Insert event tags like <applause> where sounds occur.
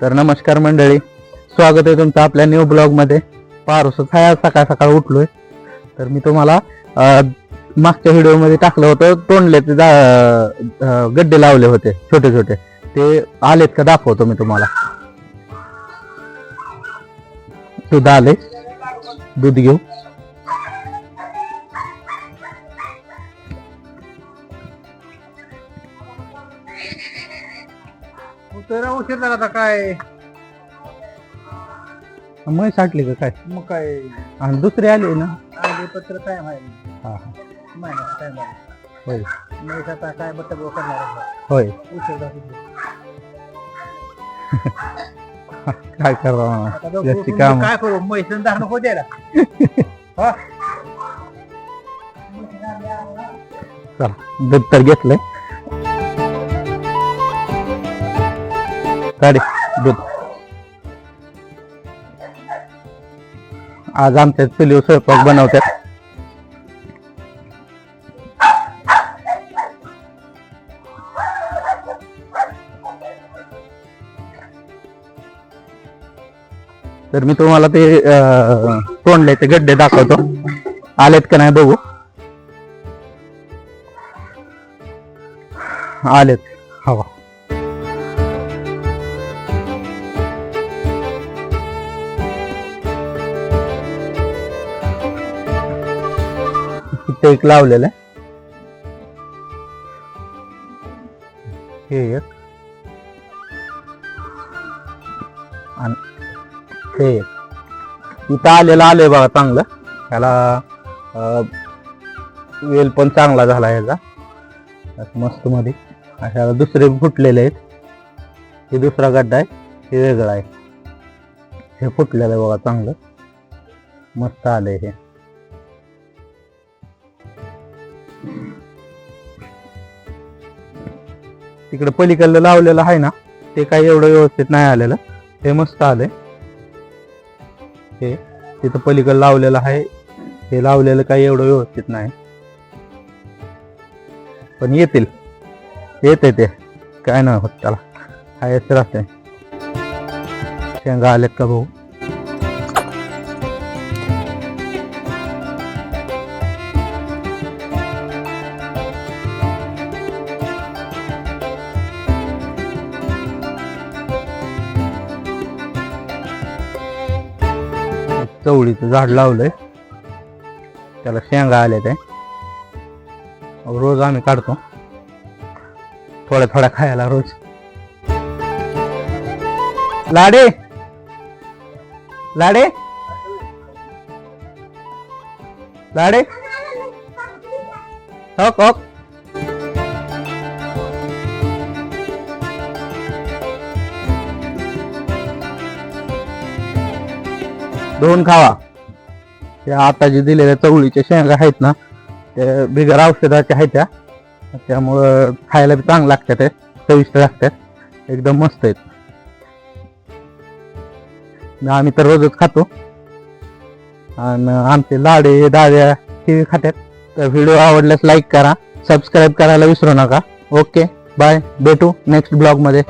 तर नमस्कार मंडळी. स्वागत आहे तुमचं आपल्या न्यू ब्लॉगमध्ये पारूस सकाळ सकाळ उठलोय. तर मी तुम्हाला मागच्या व्हिडिओमध्ये टाकलं होतं तोंडले ते गड्डे लावले होते छोटे छोटे. ते आलेत का दाखवतो मी तुम्हाला. दूध आले. दूध घेऊ. तर उशीर झाला आता काय? म्हैस साठली का काय? मग काय? आणि दुसरी आली ना? आले पत्र काय माहिती? हा हा. काय झालं होय. नाही आता काय बट्ट करणार. होय. उशीर झाला. काय करावं? जास्ती काम. काय करू? मैसून दाखणं हो द्यायला. <laughs> हा? चला दूध तर घेतलंय. काढे दूध. आज आमच्या चुलीवर स्वयंपाक बनवतात. तर मी तुम्हाला ते तोंडले तोंडल्याचे गड्डे दाखवतो. आलेत का नाही बघू. आलेत. हवा. इथे एक लावलेलं आहे. हे एक. हे एक. इथं आलेलं आलंय बघा चांगलं. ह्याला वेल पण चांगला झाला ह्याचा. मस्त मध्ये. अशा दुसरे फुटलेले आहेत. हे दुसरा गड्डा आहे. हे वेगळा आहे. हे फुटलेलं आहे बघा चांगलं. मस्त आलंय हे. तिकडे पलीकडलं लावलेलं आहे ना ते काही एवढं व्यवस्थित नाही आलेलं. हे मस्त आलंय. हे तिथं पलीकडं लावलेलं आहे. हे लावलेलं काही एवढं व्यवस्थित नाही. पण येतील. येते ते. काय नाही होत त्याला. हायच राहते शेंगा आल्यात का भाऊ? चवळीचं झाड लावलंय. त्याला शेंगा आल्या ते रोज आम्ही काढतो. थोड्या थोड्या खायला रोज. लाडे! लाडे! लाडे! हक हक दोन खावा. त्या आता जे दिलेल्या चवळीच्या शेंगा आहेत ना त्या बिगर औषधाच्या आहेत त्या. त्यामुळं खायला बी चांगलं लागतात ते चविष्ट लागतात. एकदम मस्त आहेत. आम्ही तर रोजच खातो. आणि आमचे लाडे दाद्या हे खात्यात तर व्हिडिओ आवडल्यास लाईक करा सबस्क्राईब करायला विसरू नका. ओके बाय भेटू नेक्स्ट ब्लॉगमध्ये